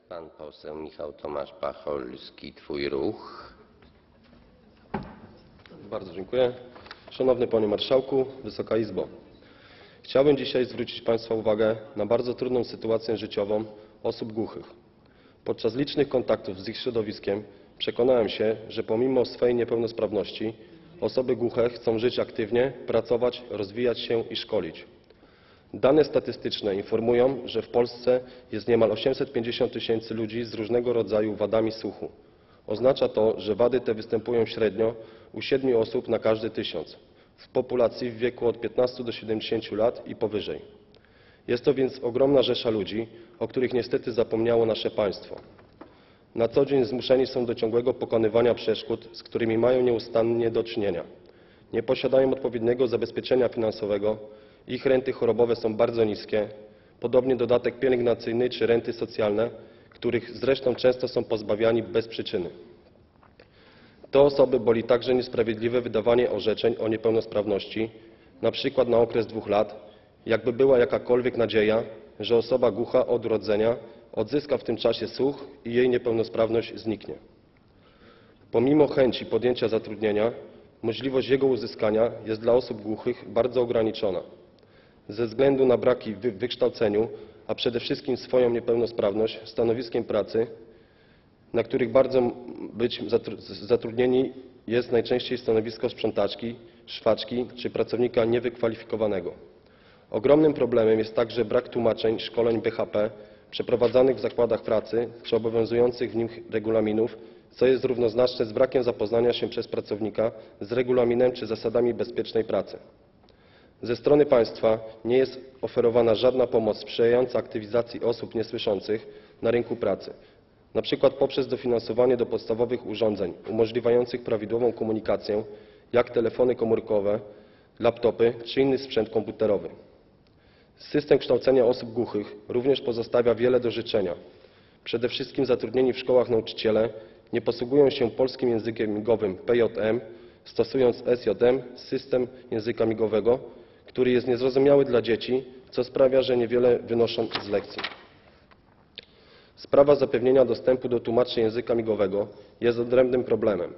Pan poseł Michał Tomasz Pacholski, Twój ruch. Bardzo dziękuję. Szanowny Panie Marszałku, Wysoka Izbo. Chciałbym dzisiaj zwrócić Państwa uwagę na bardzo trudną sytuację życiową osób głuchych. Podczas licznych kontaktów z ich środowiskiem przekonałem się, że pomimo swojej niepełnosprawności osoby głuche chcą żyć aktywnie, pracować, rozwijać się i szkolić. Dane statystyczne informują, że w Polsce jest niemal 850 tysięcy ludzi z różnego rodzaju wadami słuchu. Oznacza to, że wady te występują średnio u 7 osób na każdy tysiąc w populacji w wieku od 15 do 70 lat i powyżej. Jest to więc ogromna rzesza ludzi, o których niestety zapomniało nasze państwo. Na co dzień zmuszeni są do ciągłego pokonywania przeszkód, z którymi mają nieustannie do czynienia. Nie posiadają odpowiedniego zabezpieczenia finansowego, ich renty chorobowe są bardzo niskie, podobnie dodatek pielęgnacyjny czy renty socjalne, których zresztą często są pozbawiani bez przyczyny. Te osoby boli także niesprawiedliwe wydawanie orzeczeń o niepełnosprawności, na przykład na okres dwóch lat, jakby była jakakolwiek nadzieja, że osoba głucha od urodzenia odzyska w tym czasie słuch i jej niepełnosprawność zniknie. Pomimo chęci podjęcia zatrudnienia, możliwość jego uzyskania jest dla osób głuchych bardzo ograniczona. Ze względu na braki w wy- wykształceniu, a przede wszystkim swoją niepełnosprawność, stanowiskiem pracy, na których bardzo być zatrudnieni jest najczęściej stanowisko sprzątaczki, szwaczki czy pracownika niewykwalifikowanego. Ogromnym problemem jest także brak tłumaczeń szkoleń BHP przeprowadzanych w zakładach pracy czy obowiązujących w nim regulaminów, co jest równoznaczne z brakiem zapoznania się przez pracownika z regulaminem czy zasadami bezpiecznej pracy. Ze strony państwa nie jest oferowana żadna pomoc sprzyjająca aktywizacji osób niesłyszących na rynku pracy, przykład poprzez dofinansowanie do podstawowych urządzeń umożliwiających prawidłową komunikację, jak telefony komórkowe, laptopy czy inny sprzęt komputerowy. System kształcenia osób głuchych również pozostawia wiele do życzenia. Przede wszystkim zatrudnieni w szkołach nauczyciele nie posługują się polskim językiem migowym PJM, stosując SJM, system języka migowego, który jest niezrozumiały dla dzieci, co sprawia, że niewiele wynoszą z lekcji. Sprawa zapewnienia dostępu do tłumaczy języka migowego jest odrębnym problemem.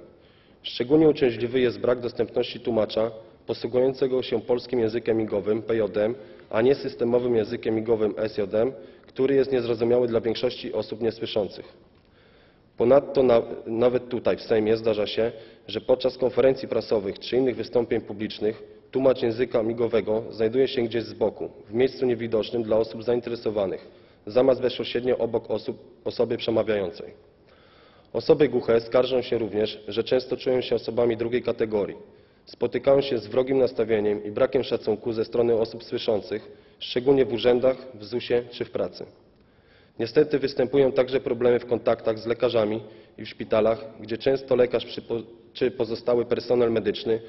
Szczególnie uciążliwy jest brak dostępności tłumacza posługującego się polskim językiem migowym PJM, a nie systemowym językiem migowym SJM, który jest niezrozumiały dla większości osób niesłyszących. Ponadto na, nawet tutaj w Sejmie zdarza się, że podczas konferencji prasowych czy innych wystąpień publicznych tłumacz języka migowego znajduje się gdzieś z boku, w miejscu niewidocznym dla osób zainteresowanych, zamiast bezpośrednio obok osoby przemawiającej. Osoby głuche skarżą się również, że często czują się osobami drugiej kategorii. Spotykają się z wrogim nastawieniem i brakiem szacunku ze strony osób słyszących, szczególnie w urzędach, w ZUS-ie czy w pracy. Niestety występują także problemy w kontaktach z lekarzami i w szpitalach, gdzie często lekarz czy pozostały personel medyczny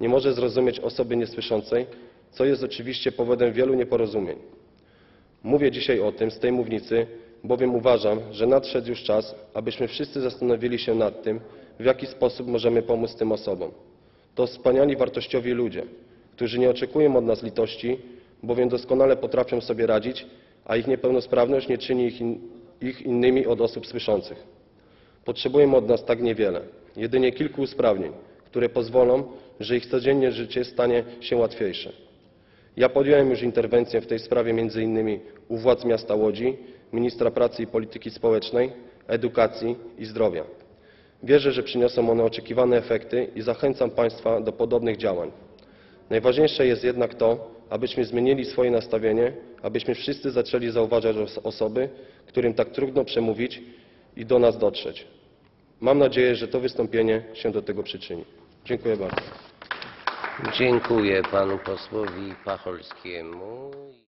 nie może zrozumieć osoby niesłyszącej, co jest oczywiście powodem wielu nieporozumień. Mówię dzisiaj o tym z tej mównicy, bowiem uważam, że nadszedł już czas, abyśmy wszyscy zastanowili się nad tym, w jaki sposób możemy pomóc tym osobom. To wspaniali, wartościowi ludzie, którzy nie oczekują od nas litości, bowiem doskonale potrafią sobie radzić, a ich niepełnosprawność nie czyni ich, in, ich innymi od osób słyszących. Potrzebują od nas tak niewiele, jedynie kilku usprawnień, które pozwolą, że ich codzienne życie stanie się łatwiejsze. Ja podjąłem już interwencję w tej sprawie innymi u władz miasta Łodzi, ministra pracy i polityki społecznej, edukacji i zdrowia. Wierzę, że przyniosą one oczekiwane efekty i zachęcam Państwa do podobnych działań. Najważniejsze jest jednak to, abyśmy zmienili swoje nastawienie, abyśmy wszyscy zaczęli zauważać os- osoby, którym tak trudno przemówić i do nas dotrzeć. Mam nadzieję, że to wystąpienie się do tego przyczyni. Dziękuję bardzo. Dziękuję panu posłowi Pacholskiemu.